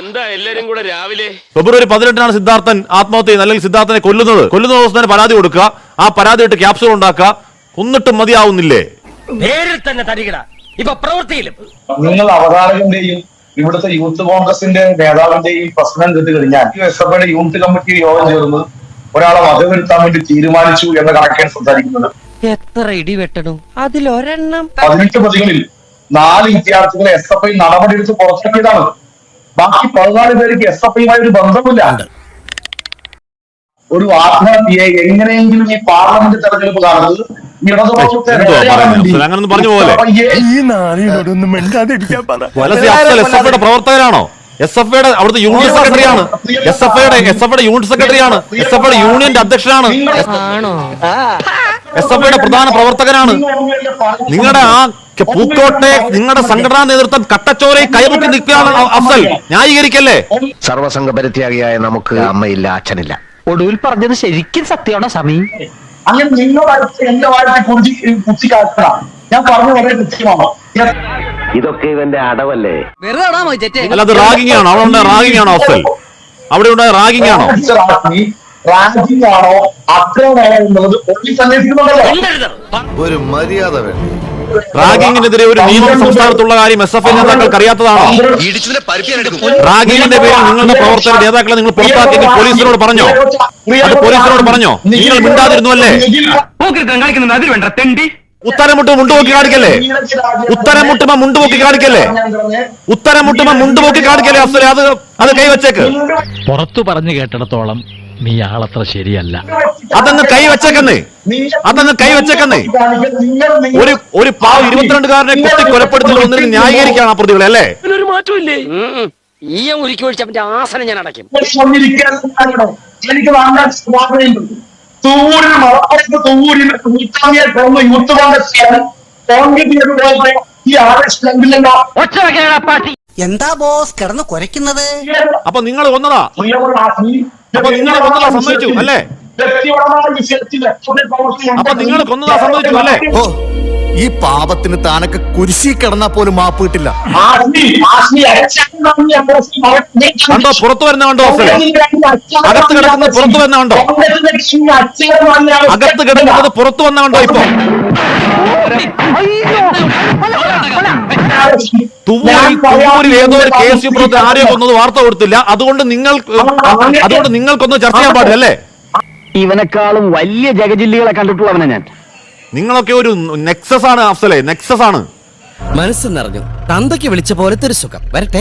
എന്താ എല്ലാരും കൂടെ രാവിലെ? ഫെബ്രുവരി പതിനെട്ടിനാണ് സിദ്ധാർത്ഥൻ ആത്മഹത്യ ചെയ്യുന്നത് അല്ലെങ്കിൽ സിദ്ധാർത്ഥനെ കൊല്ലുന്നത്. കൊല്ലുന്ന ദിവസം തന്നെ പരാതി കൊടുക്കുക. ആ പരാതി ഇട്ട് ക്യാപ്സൂൾ ഉണ്ടാക്കുക. കൊന്നിട്ടും മതിയാവുന്നില്ലേ? പേരിൽ തന്നെ തരികിട. ഇപ്പൊ പ്രവൃത്തിയിലും. നിങ്ങൾ അവതാരകന്റെയും ഇവിടുത്തെ യൂത്ത് കോൺഗ്രസിന്റെ നേതാവിന്റെയും പ്രശ്നം കിട്ടി കഴിഞ്ഞാൽ എസ് എഫ് ഐയുടെ യൂണിറ്റ് കമ്മിറ്റി യോഗം ചേർന്ന് ഒരാളെ വകവരുത്താൻ വേണ്ടി തീരുമാനിച്ചു എന്ന കണക്കാണ് സംസാരിക്കുന്നത്. എത്ര ഇടി വെട്ടണം? അതിലൊരെണ്ണം. പതിനെട്ട് പ്രതികളിൽ നാല് വിദ്യാർത്ഥികളെ എസ് എഫ് ഐ നടപടിയെടുത്ത് പുറത്തിറക്കിയതാണ്. ബാക്കി പതിനാല് പേർക്ക് എസ് എഫ് ഐയുമായി ഒരു ബന്ധമില്ല ഒരു ആത്മഹത്യയെ എങ്ങനെയെങ്കിലും ഈ പാർലമെന്റ് തെരഞ്ഞെടുപ്പ് കാണുന്നത് പ്രവർത്തകരാണോ? എസ് എഫ് ഐയുടെ അവിടുത്തെ യൂണിറ്റ് സെക്രട്ടറിയാണ്. എസ് എഫ് ഐയുടെ എസ് എഫ് ഐയുടെ യൂണിറ്റ് സെക്രട്ടറിയാണ്. എസ് എഫ് ഐയുടെ യൂണിയന്റെ അധ്യക്ഷനാണ്. ആണോ? എസ് എഫ് ഐയുടെ പ്രധാന പ്രവർത്തകനാണ്. നിങ്ങളുടെ ആ പൂക്കോട്ടെ നിങ്ങളുടെ സംഘടനാ നേതൃത്വം കട്ടച്ചോരയിൽ കൈമുട്ടി നിൽക്കുകയാണ് അഫ്സൽ. ന്യായീകരിക്കല്ലേ? സർവസംഘ പരിത്യാഗിയായ നമുക്ക് അമ്മയില്ല അച്ഛനില്ല. ഒടുവിൽ പറഞ്ഞത് ശരിക്കും സത്യമാണോ സമീ അങ്ങനെ നിങ്ങളുടെ അടുത്ത് എന്റെ വാഴത്തെ കുറിച്ച് കുത്തിക്കാട്ട ഞാൻ പറഞ്ഞു വളരെ കൃത്യമാണ്. ഇതൊക്കെ ഇവന്റെ അടവല്ലേ? വെറുതെ റാഗിംഗ് ആണോ. അവിടെ ഉണ്ടായ റാഗിംഗ് ആണോ അഫ്സൽ? അവിടെ ഉണ്ടായ റാഗിംഗ് ആണോ? റാങ്കിങ് ആണോ അക്രമമാണോ എന്നുള്ളത് പോലീസ് അന്വേഷിക്കുന്നുണ്ടല്ലോ. ഒരു മര്യാദ വേണ്ട? റാഗിങ്ങിനെതിരെ ഒരു നിയമം സംസ്ഥാനത്തുള്ള കാര്യം എസ് എഫ് ഐ നേതാക്കൾക്ക് അറിയാത്തതാണോ? റാഗിങ്ങിന്റെ പേരിൽ നിങ്ങളുടെ പ്രവർത്തക നേതാക്കളെ നിങ്ങൾ പുറത്താക്കിയെങ്കിൽ പോലീസിനോട് പറഞ്ഞോ? അത് പോലീസിനോട് പറഞ്ഞോ? നിങ്ങൾ മിണ്ടാതിരുന്നു അല്ലേ കാണിക്കുന്നത് അതിൽ വേണ്ട തെണ്ടി. ഉത്തരം മുട്ടുമ്പോ മുണ്ടുപോക്കി കാണിക്കല്ലേ? ഉത്തരം മുട്ടുമ്പോ മുണ്ടുപോക്കി കാണിക്കല്ലേ? ഉത്തരം മുട്ടുമ്പോ മുണ്ടുപോക്കി കാണിക്കല്ലേ അസുര? അത് അത് കൈവച്ചേക്ക് പുറത്തു പറഞ്ഞു കേട്ടിടത്തോളം നീ ആളത്ര ശരിയല്ല. അതങ്ങ് കൈവച്ചേക്കുന്നേ അതങ്ങ് കൈവച്ചേക്കുന്നേ ഒരു ഒരു പാവം ഇരുപത്തിരണ്ടുകാരനെ കുത്തി കൊലപ്പെടുത്തി ഒന്നിനും ന്യായീകരിക്കാണ് ആ പ്രതികളെ അല്ലേ? ഒരു മാറ്റമില്ലേ ഈ ഒരുക്കി ഒഴിച്ച അവന്റെ ആസനം ഞാൻ അടയ്ക്കും. എനിക്ക് വാങ്ങാൻ മലപ്പുറത്ത് യൂത്ത് കോൺഗ്രസ് കോൺഗ്രസ് ഈ ഒറ്റ എന്താ ബോസ് കിടന്ന് കുരയ്ക്കുന്നത്? അപ്പൊ നിങ്ങൾ ആസ്മി, അപ്പൊ നിങ്ങൾ കൊന്നതാ സമ്മതിച്ചു, അല്ലേ? അപ്പൊ നിങ്ങൾ കൊന്നതാ സമ്മതിച്ചു, അല്ലേ? ഓ ഈ പാപത്തിന് താനൊക്കെ കുരിശി കിടന്നാ പോലും മാപ്പ് കിട്ടില്ല കണ്ടോ പുറത്തു വരുന്ന കണ്ടോ അകത്ത് കിടക്കുന്നത് പുറത്തു വരുന്ന കണ്ടോ അകത്ത് കിടക്കുന്നത് പുറത്തു വന്ന കണ്ടോ ഇപ്പൊ തുവൂരിൽ തുവൂരിൽ ഏതോ ഒരു കെ എസ് യു പ്രവർത്തകർ ആരെയോ കൊന്നത് വാർത്ത കൊടുത്തില്ല. അതുകൊണ്ട് നിങ്ങൾ അതുകൊണ്ട് നിങ്ങൾക്കൊന്നും ചർച്ച ചെയ്യാൻ പാടില്ല അല്ലേ? ഇവനെക്കാളും വലിയ ജഗജില്ലികളെ കണ്ടിട്ടുള്ളവനെ ഞാൻ. നിങ്ങളൊക്കെ ഒരു നെക്സസ് ആണ് അഫ്സലെ നെക്സസ് ആണ്. മനസ്സ് നിറഞ്ഞു. തന്തയ്ക്ക് വിളിച്ച പോലത്തെ ഒരു സുഖം. വരട്ടെ.